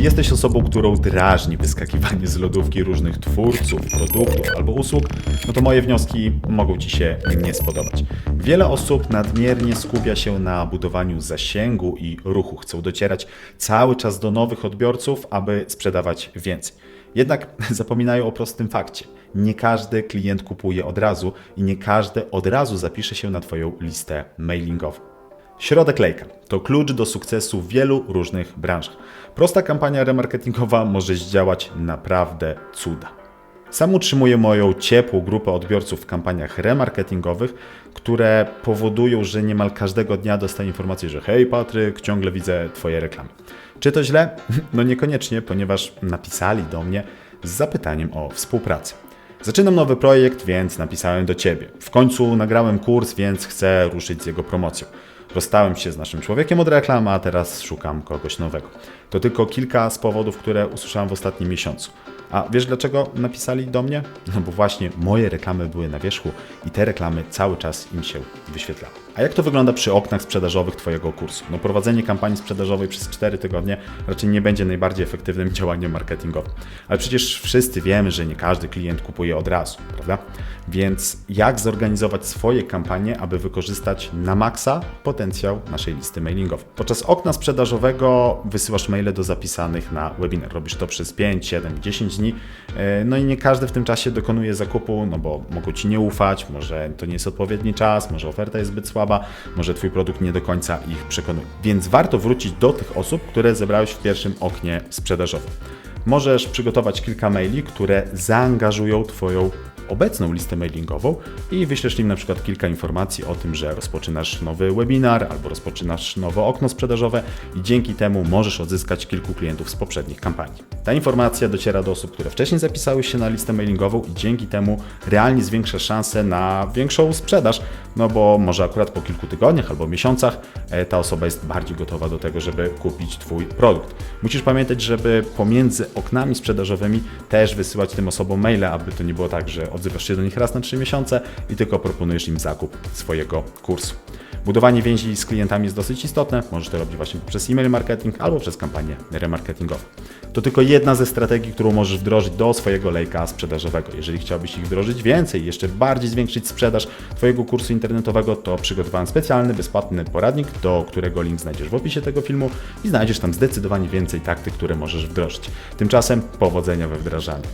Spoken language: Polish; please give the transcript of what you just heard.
Jeśli jesteś osobą, którą drażni wyskakiwanie z lodówki różnych twórców, produktów albo usług, no to moje wnioski mogą Ci się nie spodobać. Wiele osób nadmiernie skupia się na budowaniu zasięgu i ruchu. Chcą docierać cały czas do nowych odbiorców, aby sprzedawać więcej. Jednak zapominają o prostym fakcie. Nie każdy klient kupuje od razu i nie każdy od razu zapisze się na Twoją listę mailingową. Środek lejka to klucz do sukcesu w wielu różnych branżach. Prosta kampania remarketingowa może zdziałać naprawdę cuda. Sam utrzymuję moją ciepłą grupę odbiorców w kampaniach remarketingowych, które powodują, że niemal każdego dnia dostaję informację, że hej Patryk, ciągle widzę Twoje reklamy. Czy to źle? No niekoniecznie, ponieważ napisali do mnie z zapytaniem o współpracę. Zaczynam nowy projekt, więc napisałem do Ciebie. W końcu nagrałem kurs, więc chcę ruszyć z jego promocją. Rozstałem się z naszym człowiekiem od reklam, a teraz szukam kogoś nowego. To tylko kilka z powodów, które usłyszałem w ostatnim miesiącu. A wiesz dlaczego napisali do mnie? No bo właśnie moje reklamy były na wierzchu i te reklamy cały czas im się wyświetlały. A jak to wygląda przy oknach sprzedażowych Twojego kursu? No prowadzenie kampanii sprzedażowej przez 4 tygodnie raczej nie będzie najbardziej efektywnym działaniem marketingowym. Ale przecież wszyscy wiemy, że nie każdy klient kupuje od razu, prawda? Więc jak zorganizować swoje kampanie, aby wykorzystać na maksa potencjał naszej listy mailingowej? Podczas okna sprzedażowego wysyłasz maile do zapisanych na webinar. Robisz to przez 5, 7, 10 dni. E, No i nie każdy w tym czasie dokonuje zakupu, no bo mogą Ci nie ufać, może to nie jest odpowiedni czas, może oferta jest zbyt słaba, może Twój produkt nie do końca ich przekonuje. Więc warto wrócić do tych osób, które zebrałeś w pierwszym oknie sprzedażowym. Możesz przygotować kilka maili, które zaangażują Twoją obecną listę mailingową i wyślesz im na przykład kilka informacji o tym, że rozpoczynasz nowy webinar albo rozpoczynasz nowe okno sprzedażowe i dzięki temu możesz odzyskać kilku klientów z poprzednich kampanii. Ta informacja dociera do osób, które wcześniej zapisały się na listę mailingową i dzięki temu realnie zwiększa szanse na większą sprzedaż, no bo może akurat po kilku tygodniach albo miesiącach e, ta osoba jest bardziej gotowa do tego, żeby kupić Twój produkt. Musisz pamiętać, żeby pomiędzy oknami sprzedażowymi też wysyłać tym osobom maile, aby to nie było tak, że odzywasz się do nich raz na 3 miesiące i tylko proponujesz im zakup swojego kursu. Budowanie więzi z klientami jest dosyć istotne. Możesz to robić właśnie poprzez e-mail marketing albo przez kampanię remarketingową. To tylko jedna ze strategii, którą możesz wdrożyć do swojego lejka sprzedażowego. Jeżeli chciałbyś ich wdrożyć więcej, jeszcze bardziej zwiększyć sprzedaż Twojego kursu internetowego, to przygotowałem specjalny, bezpłatny poradnik, do którego link znajdziesz w opisie tego filmu i znajdziesz tam zdecydowanie więcej taktyk, które możesz wdrożyć. Tymczasem powodzenia we wdrażaniu.